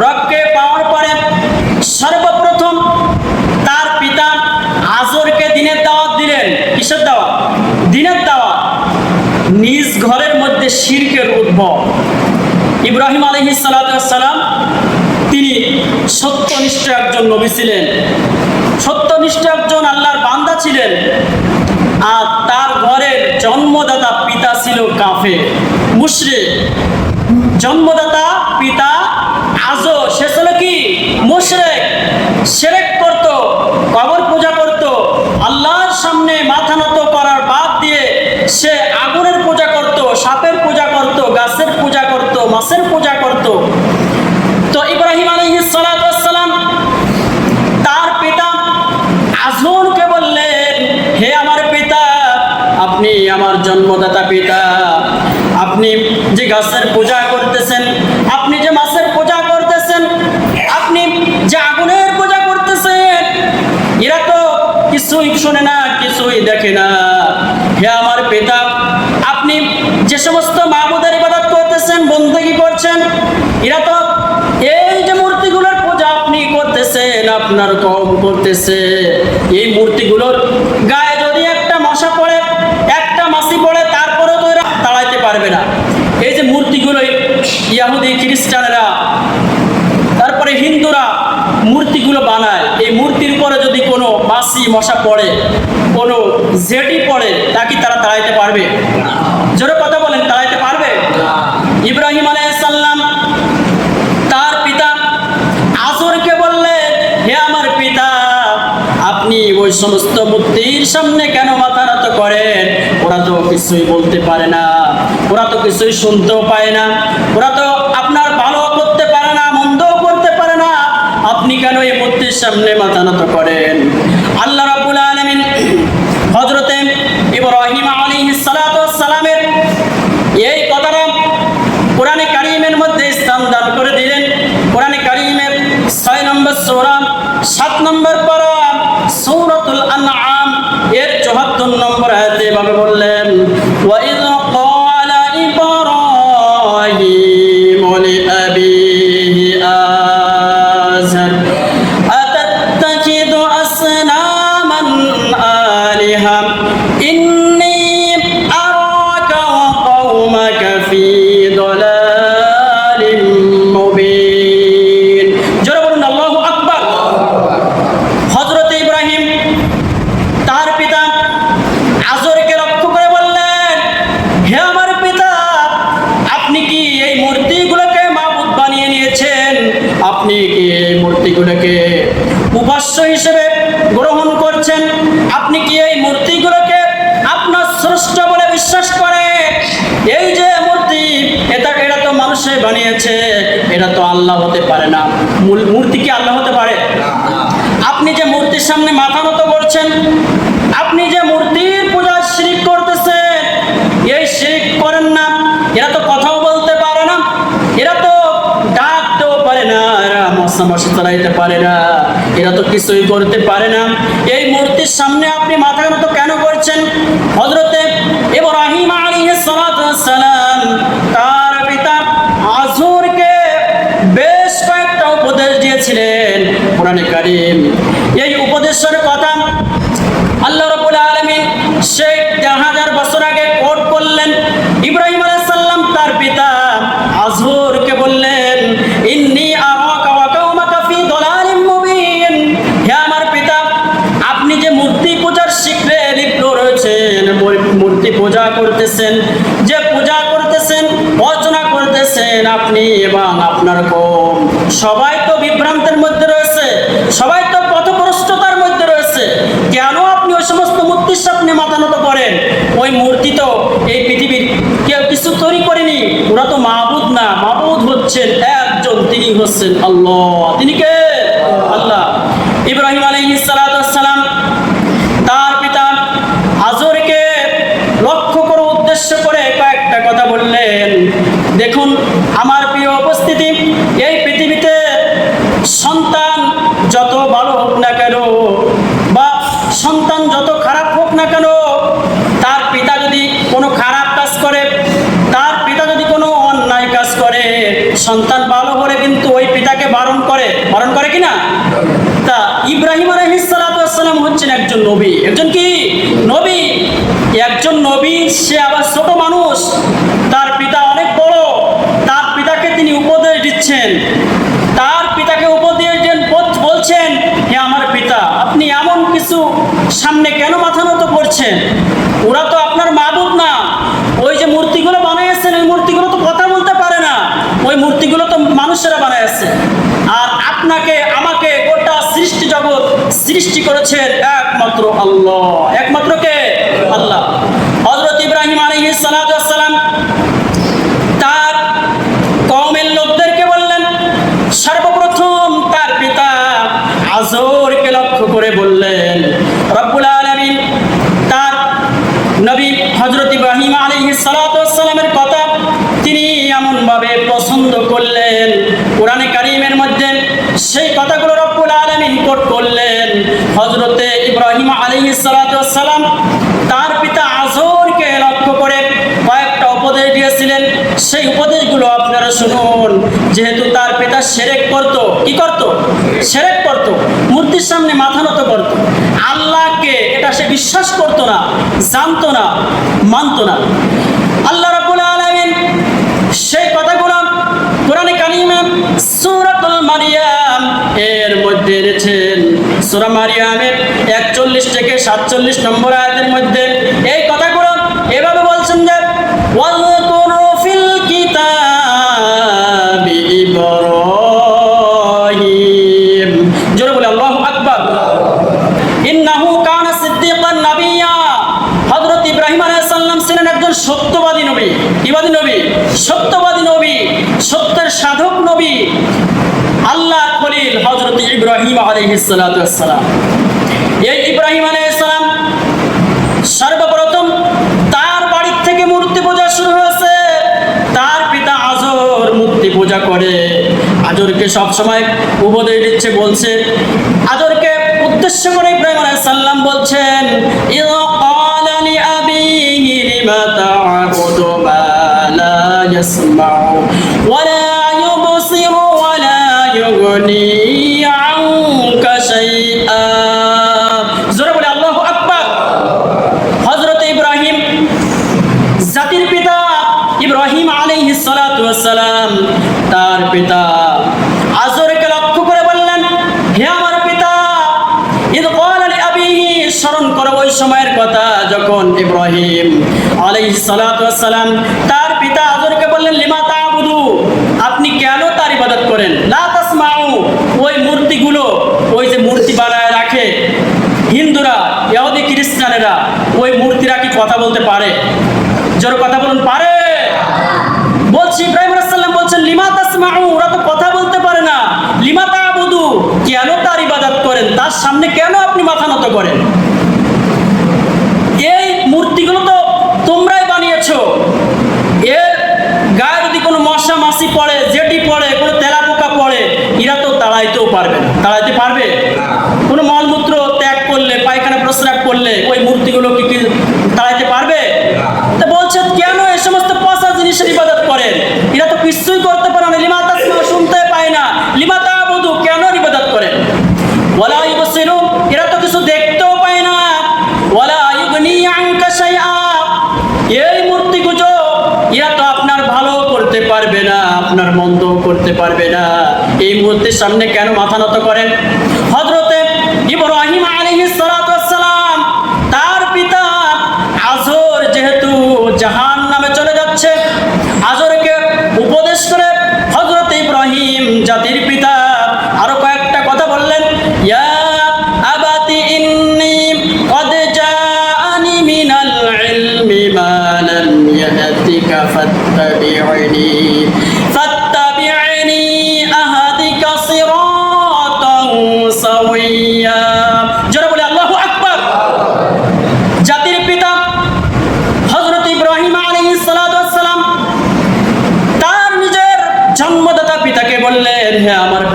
রবকে পাওয়ার পরে সর্বপ্রথম তার পিতা আজরকে দিনের দাওয়াত দিলেন। কিসের দাওয়াত? দিনের দাওয়াত। নিজ ঘরের মধ্যে শিরকের উদ্ভব। ইব্রাহিম আলহি সালাম তিনি সত্যনিষ্ঠ একজন নবী ছিলেন। সত্যনিষ্ঠ একজন আল্লাহর বান্দা ছিলেন। আর তার ঘরের জন্মদাতা পিতা ছিল কাফে মুশরে জন্মদাতা পিতা আজও সে ছিল কি মুশরেক সেরেক করত, কবর পূজা করত, আল্লাহর সামনে মাথা নত করার বাদ দিয়ে সে আগুনের পূজা করত, সাপের পূজা করত, গাছের পূজা করত, মাছের পূজা করত। সমস্ত মাহবুদের ইবাদত করতেছেন বন্দী করছেন। এরা তো এই যে মূর্তিগুলোর পূজা আপনি করতেছেন, আপনার কম করতেছে। এই মূর্তিগুলোর গায়ে যদি একটা মশা পড়ে, একটা মাসি পড়ে, তারপরেও তো এরা তাড়াইতে পারবে না। এই যে মূর্তিগুলো ইয়াহুদি, খ্রিস্টানরা, তারপরে হিন্দুরা মূর্তিগুলো বানায়, এই মূর্তির পরে যদি কোনো মাসি মশা পড়ে, কোনো জেটি পড়ে, তা কি তারা তাড়াইতে পারবে? জোরে সমস্ত মূর্তির সামনে কেন মাথা নত করেন? ওরা তো কিছুই বলতে পারে না, ওরা তো কিছুই শুনতেও পায় না, ওরা তো আপনার ভালো করতে পারে না, মন্দও করতে পারে না। আপনি কেন এই মূর্তির সামনে মাথা নত করেন? আল্লাহ করছেন আপনি কি এই মূর্তিগুলোকে আপনার স্রষ্ট বলে বিশ্বাস করে? এই যে মূর্তি এটা এটা তো মানুষে বানিয়েছে এটা তো আল্লাহ হতে পারে না। মূল- মূর্তি কি আল্লাহ হতে পারে? আপনি যে মূর্তির সামনে মাথা মতো করছেন আপনি যে মূর্তির পূজা শিরিক করতেছেন এই শিরিক করেন না এরা তো কথাও বলতে পারে না এরা তো ডাকতেও পারে না এরা তো কিছুই করতে পারে না। এই মূর্তির সামনে আপনি মাথা নত কেন করছেন? হজরতে ইব্রাহিম আলাইহিস সালাতু সালাম তার পিতা আজুরকে বেশ কয়েকটা উপদেশ দিয়েছিলেন কোরআনে কারিম। এই উপদেশের কথা আল্লাহ রাব্বুল আলামিন সেই আপনার সবাই তো বিভ্রান্তের মধ্যে রয়েছে। সবাই তো পথপ্রষ্টতার মধ্যে রয়েছে। কেন আপনি ওই সমস্ত মূর্তির সামনে মাতানত করেন? ওই মূর্তি তো এই পৃথিবীর কেউ কিছু তৈরি করেনি। ওরা তো মাহবুদ না মাহবুদ হচ্ছেন একজন। তিনি হচ্ছেন আল্লাহ। তিনি কে? সন্তান ভালো করে কিন্তু ওই পিতাকে বারণ করে। বারণ করে কিনা? তা ইব্রাহিম আলহিসাম হচ্ছেন একজন নবী। একজন কি? নবী। একজন নবী, সে আবার ছোট মানুষ। তার পিতা অনেক বড়। তার পিতাকে তিনি উপদেশ দিচ্ছেন। তার পিতাকে উপদেশ বলছেন, হে আমার পিতা, আপনি এমন কিছু সামনে কেন মাথা নত করছেন? সৃষ্টি করেছেন একমাত্র আল্লাহ। একমাত্র কে? আল্লাহ। হজরত ইব্রাহিম আলী সালাম তার কওমের লোকদেরকে বললেন সর্বপ্রথম তার পিতা আজরকে লক্ষ্য করে বললেন রব্বুল আলামিন তার নবী হজরত ইব্রাহিম আলাইহিস সালামের কথা তিনি এমনভাবে পছন্দ করলেন কোরআনে কারিমের মধ্যে সেই কথাগুলো রব্বুল আলামিন কোট করলেন হজরতে ইব্রাহিম তার পিতা আজরকে লক্ষ্য করে কয়েকটা উপদেশ দিয়েছিলেন। সেই উপদেশগুলো আপনারা শুনুন। যেহেতু তার পিতা সেরেক করত কি করত? সেরেক করত মূর্তির সামনে মাথা নত করত। আল্লাহকে এটা সে বিশ্বাস করত না, জানতো না, মানতো না। আল্লাহ রাব্বুল আলামিন সেই কথাগুলো কোরআনে কারিমে সূরাতুল মারিয়াম এর মধ্যে এনেছেন। সূরা মারিয়ামের 41 থেকে 47 নম্বর আয়াতের মধ্যে এই কথাগুলো এভাবে বলছেন যে সত্যবাদী নবী। কিবাদী নবী? সত্যবাদী নবী, সত্যের সাধক নবী। আল্লাহ খলিল হযরত ইব্রাহিম সালাম। এই ইব্রাহিম আলাইহিস সালাম সর্বপ্রথম তার বাড়ির থেকে মূর্তি পূজা শুরু হয়েছে। তার পিতা আজর মূর্তি পূজা করে। আজরকে সবসময় উপদেশ দিচ্ছে, বলছে, আজরকে উদ্দেশ্য করে ইব্রাহিম আলাইহিস বলছেন, ইযা ক্বালা লিআবিহি লিমা তা'বুদু সালাম তার পিতা আজরকে লক্ষ্য করে বললেন, হে আমার পিতা স্মরণ ওই সময়ের কথা যখন ইব্রাহিম সালাম তার পিতা আজরকে বললেন, লিমা তা'বুদু, আপনি কেন তার ইবাদত করেন? লা ওই মূর্তিগুলো, ওই যে মূর্তি বানায় রাখে হিন্দুরা ইহুদি খ্রিস্টানেরা, ওই মূর্তিরা কি কথা বলতে পারে? জোর কথা বলুন, পারে বলছি ইব্রাহিম আলাইহিস বলছেন লিমা তাসমাউ ওরা তো কথা বলতে পারে না। লিমা তা'বুদু কেন তার ইবাদত করেন? তার সামনে কেন আপনি মাথা নত করেন? এই মূর্তিগুলো তো তোমরাই বানিয়েছো। এর গায়ে যদি কোনো মশা মাছি পড়ে জেটি পড়ে কোনো তেলা পোকা পড়ে এরা তো তাড়াইতেও পারবে না। তাড়াইতে পারবে? কোনো মলমূত্র ত্যাগ করলে পায়খানা প্রস্রাব করলে ওই মূর্তিগুলো পারবে না, আপনার মন্দ করতে পারবে না। এই মুহূর্তের সামনে কেন মাথা নত করেন? হযরতে ইব্রাহিম আলাইহিস সালাম, তার পিতা আজর যেহেতু জাহান নামে চলে যাচ্ছে আজরকে উপদেশ করে হজরত ইব্রাহিম জাতির পিতা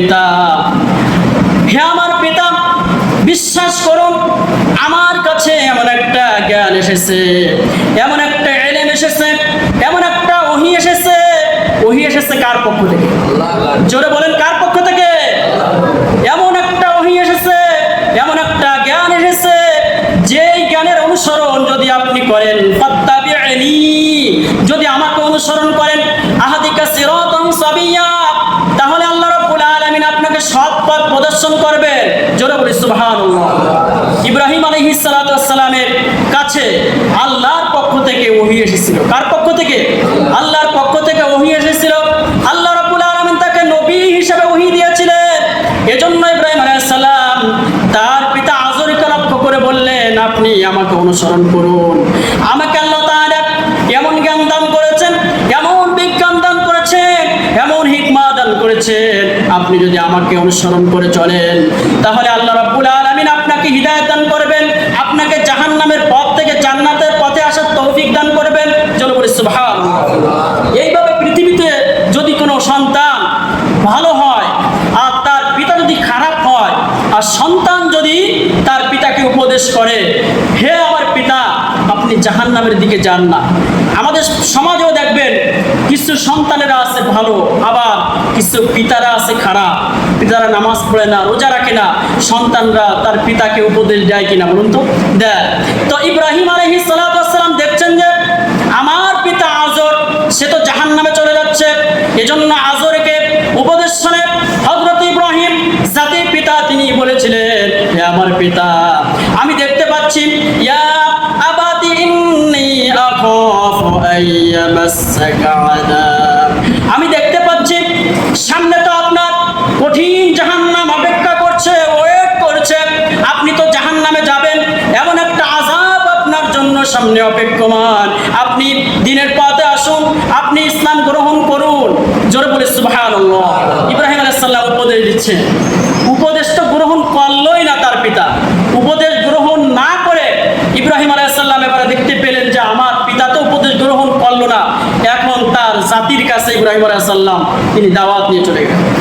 পিতা। হে আমার পিতা বিশ্বাস করুন আমার কাছে এমন একটা জ্ঞান এসেছে এমন একটা এলেম এসেছে এমন একটা ওহি এসেছে। ওহি এসেছে কার পক্ষ থেকে? জোরে বলেন প্রদর্শন করবেন জোরে বলি, সুবহানাল্লাহ। ইব্রাহিম আলাইহিস সালাতু সালামের কাছে আল্লাহর পক্ষ থেকে ওহী এসেছিল। কার পক্ষ থেকে? আল্লাহর পক্ষ থেকে ওহী এসেছিল। আল্লাহ রাব্বুল আলামিন তাকে নবী হিসেবে ওহী দিয়েছিলেন। এজন্য ইব্রাহিম আলাইহিস সালাম তার পিতা আজরকে লক্ষ্য করে বললেন, আপনি আমাকে অনুসরণ করুন। যদি আমাকে অনুসরণ করে চলেন, তাহলে আল্লাহ রাব্বুল আলামিন আপনাকে হিদায়াত দান করবেন, আপনাকে জাহান্নামের পথ থেকে জান্নাতের পথে আসার তৌফিক দান করবেন। চলো বলি, সুবহানাল্লাহ। এইভাবে পৃথিবীতে যদি কোনো সন্তান ভালো হয়, আর তার পিতা যদি খারাপ হয়, আর সন্তান যদি তার পিতাকে উপদেশ করে, হে আমার পিতা, আপনি জাহান্নামের দিকে যান না। আমাদের দেখবেন কিছু সন্তানেরা আছে ভালো, আবার কিছু পিতারা আছে খারাপ। পিতারা নামাজ পড়ে না, রোজা রাখে না, সন্তানরা তার পিতাকে উপদেশ দেয় কিনা বলুন তো? দেয় তো ইব্রাহিম আলহিস সালাম দেখছেন যে, আমার পিতা আজর, সে তো জাহান নামে চলে যাচ্ছে। এজন্য আজরকে উপদেশ শুনে। হজরত ইব্রাহিম জাতির পিতা তিনি বলেছিলেন, হে আমার পিতা আমি দেখতে পাচ্ছি, সামনে তো আপনার কঠিন জাহান্নাম অপেক্ষা করছে ওয়েট করছে। আপনি তো জাহান্নামে যাবেন, এমন একটা আজাব আপনার জন্য সামনে অপেক্ষমান। আপনি দিনের পথে আসুন, আপনি ইসলাম গ্রহণ করুন। জোরে বলে, সুবহানাল্লাহ। ইব্রাহিম আলাইহিস সালাম উপদেশ দিচ্ছে উপদেশ তো গ্রহণ করলোই না তার পিতা উপদেশ গ্রহণ না করে ইব্রাহিম আলাইহিস সালাম এবারে দেখতে পেলেন যে আমার পিতা তো উপদেশ জাতির কাছে ইব্রাহিম আলাইহিস সালাম তিনি দাওয়াত নিয়ে চলে গেলেন।